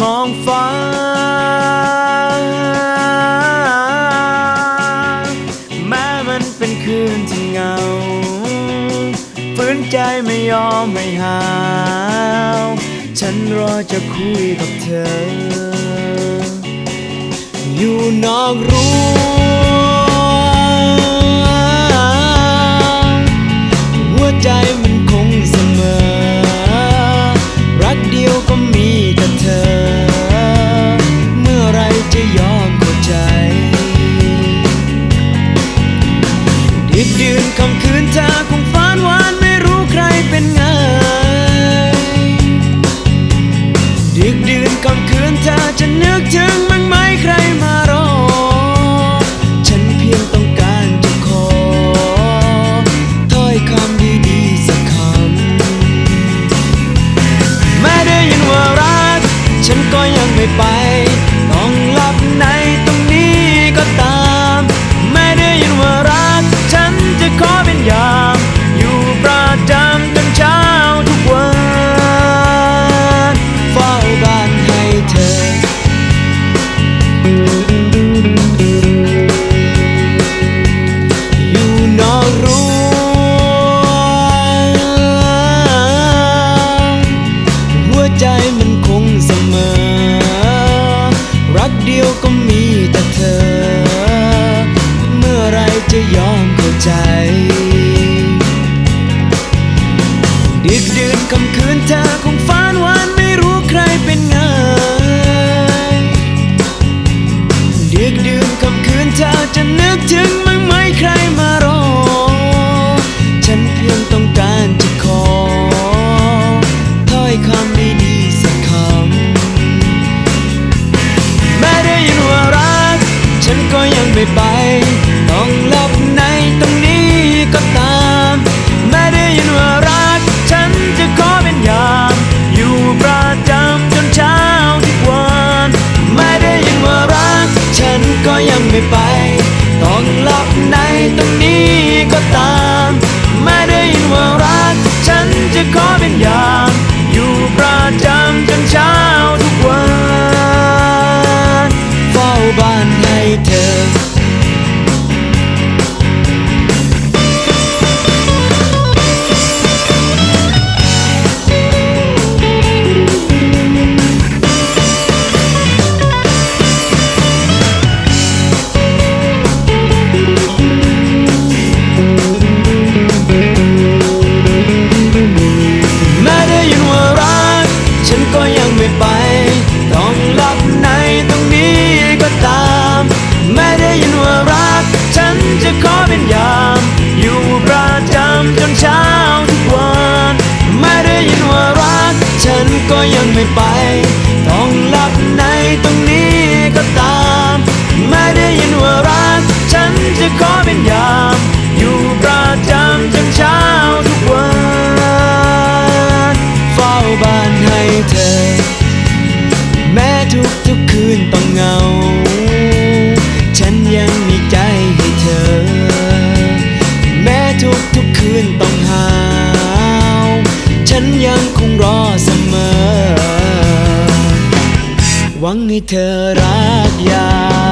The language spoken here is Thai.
มองฟ้า แม้มันเป็นคืนที่เงาฝืนใจไม่ยอมไม่หาว ฉันรอจะคุยกับเธอ อยู่นอกรู้ ยอมเข้าใจ ดึกดื่นคำคืนเธอคงฝันวานไม่รู้ใครเป็นไงดึกดื่นคำคืนเธอจะนึกถึงมั้งไหมใครมารอ ฉันเพียงต้องการจะขอถ้อยคำดีๆสักคำแม้ได้ยินว่ารัก ฉันก็ยังไม่ไปต้อง ตรงนี้ก็ตาม ไป ต้องหลับในตรงนี้ก็ตามแม่ได้ยินว่ารัก ฉันจะขอเป็นยาม อยู่ประจำจนเช้าทุกวันแม่ได้ยินว่ารัก ฉันก็ยังไม่ไป นต้องหาว ฉันยังคงรอเสมอ หวังให้เธอรักยา